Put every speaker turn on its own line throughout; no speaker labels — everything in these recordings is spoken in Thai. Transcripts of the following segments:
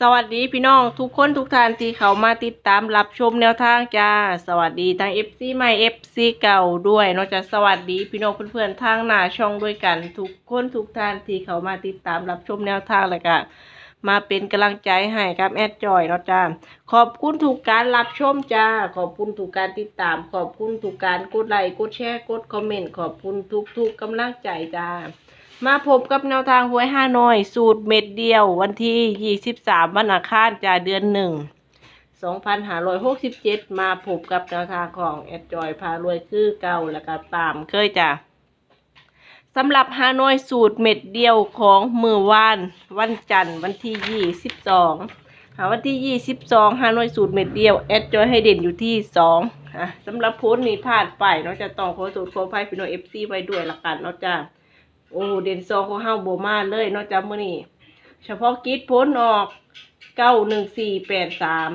สวัสดีพี่น้องทุกคนทุกท่านที่เขามาติดตามรับชมแนวทางจ้า สวัสดีทั้ง FC ใหม่ FC เก่าด้วยนอกจากสวัสดีพี่น้องเพื่อนๆทางหน้าช่องด้วยกัน ทุกคนทุกท่านที่เขามาติดตามรับชมแนวทางเลยก็มาเป็นกำลังใจให้กับแอดจอยเนาะจ้าขอบคุณทุกการรับชมจ้า ขอบคุณทุกการติดตาม ขอบคุณทุกการกดไลค์กดแชร์กดคอมเมนต์ขอบคุณทุกๆกำลังใจจ้า มาพบกับแนวทางหวยห้าน้อย สูตรเม็ดเดียว วันที่ 23 วันอังคารจ่าเดือนหนึ่ง2567 มาพบกับแนวทางของแอดจอยพารวยคือเก่าแล้วก็ตามเคยจ้ะสำหรับฮานอยสูตรเม็ดเดียวของมือวานวันจันทร์วันที่ 22หาวันที่ 22ฮานอยสูตรเม็ดเดียวแอดจอยให้เด่นอยู่ที่2อะสำหรับโพสต์นี้พลาดไปเนาะจะต้องขอสูตรขออภัยพี่น้อง FC ไว้ด้วยละกันเนาะจ้า โอ้เด่นซองของเฮาโบมาเลยนอกจากมื้อนี้เฉพาะกิจพ้นออกเก้าหนึ่งสี่แปดสาม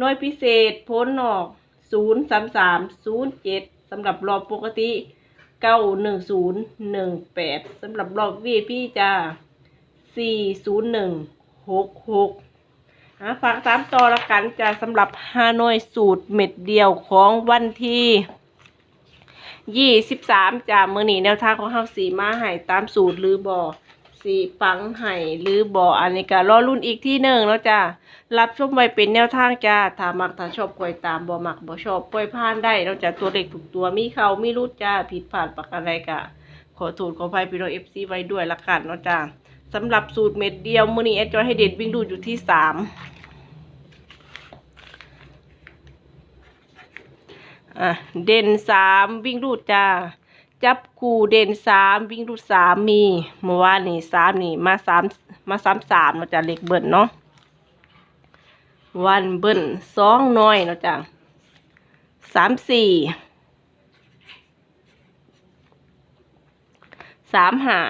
น้อยพิเศษพ้นออกศูนย์สามสามศูนย์เจ็ดสำหรับรอบปกติเก้าหนึ่งศูนย์หนึ่งแปดสำหรับรอบวีพี่จ้าสี่ศูนย์หนึ่งหกหกฝากสามต่อละกันจ้าสำหรับฮานอยสูตรเม็ดเดียวของวันที่ ยี่สิบสามจากมือหนีแนวทางของเฮาสีมาให้ตามสูตรหรือบ่อสีปังให้หรือบ่ออันนี้ก็รอรุ่นอีกที่หนึ่งแล้วจ้ารับชมไว้เป็นแนวทางจ้าถ้ามักถ้าชอบปล่อยตามบ่มักบ่ชอบปล่อยผ่านได้แล้วจ้าตัวเล็กถูกตัวมีเขามีรุดจ้าผิดพลาดปักอะไรกะขอโทษขออภัยพี่น้องเอฟซีไว้ด้วยละกันเนาะจ้าสำหรับสูตรเม็ดเดียวมือนี้แอดจอยให้เด็ดวิ่งดูอยู่ที่สาม อะเด่นสามวิ่งรูดจ้าจับคู่เด่นสามวิ่งรูดสามมีเมื่อวานนี่สามนี่มาสามมาสามสามเนาจะเล็กเบิ้ลเนาะวันเบิ้ลสองน้อยเนาจะสามสี่สามห้า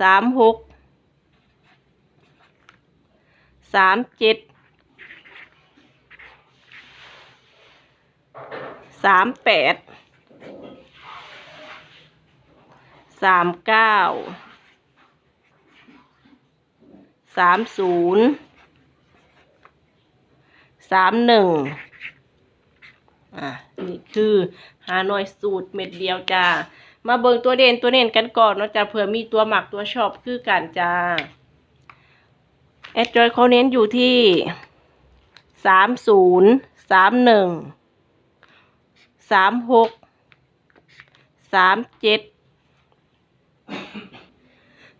สามหกสามเจ็ด สามแปดสามเก้าสามศูนย์สามหนึ่งอะนี่คือฮาหน่อยสูตรเม็ดเดียวจ้า มาเบิ่งตัวเด่นตัวเน่นกันก่อนเนาะจ้าเผื่อมีตัวหมักตัวชอบคือกันจ้าแอดจอยเขาเน้นอยู่ที่สามศูนย์สามหนึ่ง สามหกสามเจ็ด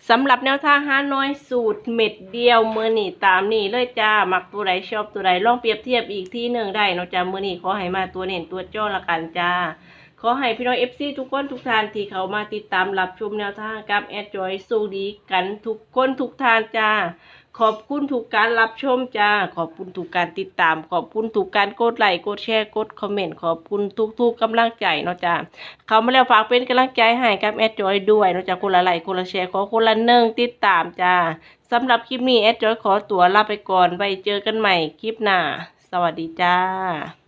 สำหรับแนวทางห้าน้อยสูตรเม็ดเดียวมือนี่ตามนี่เลยจ้ามักตัวใดชอบตัวใดลองเปรียบเทียบอีกที่หนึ่งได้เนาะจ้ามือนี่ขอให้มาตัวเน่นตัวจ้อละกันจ้าขอให้พี่น้องเอฟซีทุกคนทุกทานที่เขามาติดตามรับชมแนวทางกับแอดจอยสู้ดีกันทุกคนทุกทานจ้า ขอบคุณทุกการรับชมจ้า ขอบคุณทุกการติดตาม ขอบคุณทุกการกดไลค์กดแชร์กดคอมเมนต์ขอบคุณทุกๆกำลังใจเนาะจ้าเขามาแล้วฝากเป็นกำลังใจให้กับแอดจอยด้วยเนาะจ้าคนละไลค์คนละแชร์ขอคนละหนึ่งติดตามจ้าสำหรับคลิปนี้แอดจอยขอตัวลาไปก่อนไว้เจอกันใหม่คลิปหน้า สวัสดีจ้า